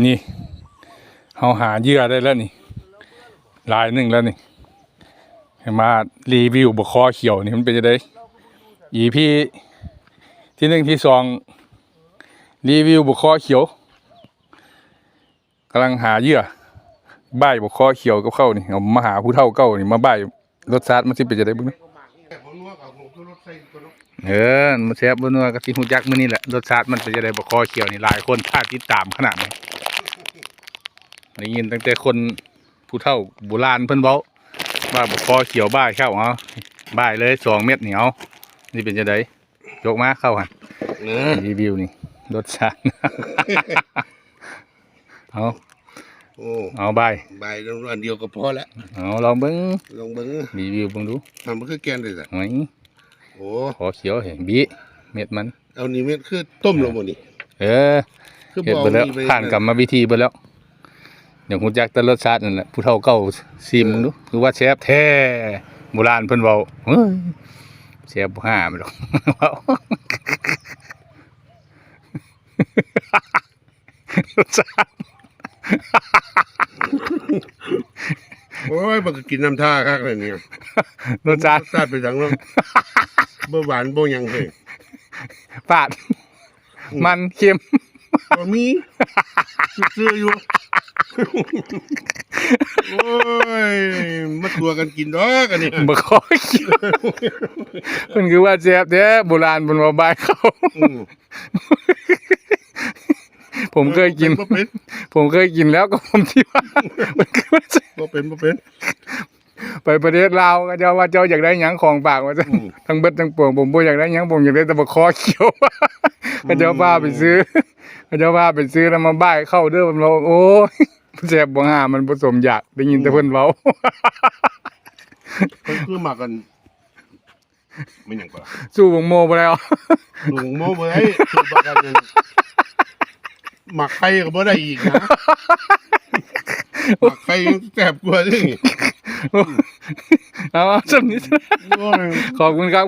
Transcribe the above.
นี่เฮาหาเยื่อได้แล้วนี่ ลายหนึ่งแล้วนี่ให้มารีวิวบกคอเขียวนี่มันเป็นจะได้อีพี่ที่หนึ่งที่สองรีวิวบกคอเขียวกำลังหาเยื่อบ่ายบกคอเขียวกับเข้านี่เอามาหาผู้เฒ่าเก้านี่มาบ่ายรสชาติมันสิเป็นจะได้บ้งผมนัวกับผมคือเนาะเออมันแซ่บบนนัวกะทิหูจักมือนี้แหละรสชาติมันเป็นจะได้บกคอเขียวนี่หลายคนท่าติดตามขนาดไหน ได้ยินตั้งแต่คนผู้เฒ่าโบราณเพิ่นเว้าว่าบกคอเขียวบ่ายเข้าเอาบ่ายเลยสองเม็ดเหนียวนี่เป็นจะได้ยกมาเข้าหันเนอรีวิวนี่รสชาติ เอาโอ้เอาบ่ายใบอันเดียวก็พอแล้วเอาลองเบิ่งลองเบิ่งรีวิวเบิ่งดูทำมันคือแกนเลยจ้ะหอยโอ้ขอเขียวเห็นบีเม็ดมัน เอานี่เม็ดคือต้มลงหมดนี่เออคือเฮ็ดบ่ไปแล้วมีไปผ่านกรรมวิธีไปแล้ว อย่างหูจักแต่รสชาตินั่นแหละผู้เฒ่าเก่าซิมมึงดูคือว่าแซ่บแท้โบราณเพิ่นเว้าเฮ้ยแซ่บบ่ห้าไม่หรอกเว้ารสชาติโอ้ยมันก็กินน้ำท่าคักเลยเนี่ยรสชาติชาติไปจังเนาะบ่หวานบ่หยังเฮ้ยปาด มันเค็มบ่มีซื้อๆอยู่ โอ้ยมาตัวกันกินดอกอันนี้บ่ขอเขียวเพิ่นคือว่าแซ่บแท้โบราณเพิ่นว่าบายเขา อืมผมเคยกิน บ่เป็นผมเคยกินแล้วก็ผมคิดว่ามันคือว่าแซ่บบ่เป็นบ่เป็น ไปประเทศลาวก็เจ้าว่าเจ้าอยากได้หยังของฝากว่าจะอืม ทั้งเบิดทั้งปวงผมบ่อยากได้หยังผมอยากได้แต่บะคอเขียวก็เจ้าพาไปซื้อก็เจ้าพาไปซื้อแล้วมาบ่ายเข้าเด้อผมเราโอ้ย แซ่บบ่หามันผสมอยากได้ยินแต่เพิ่นเว้าเพิ่นคือมากันไม่หยังกว่าสู้วงโมบ่แล้วลุงโมบ่ได้คือมากันนั่นหมักไข่ก็บ่ได้อีกนะหมักไข่ยังแซ่บกว่านี่เอาๆสำนี้โอ้ยขอบคุณครับ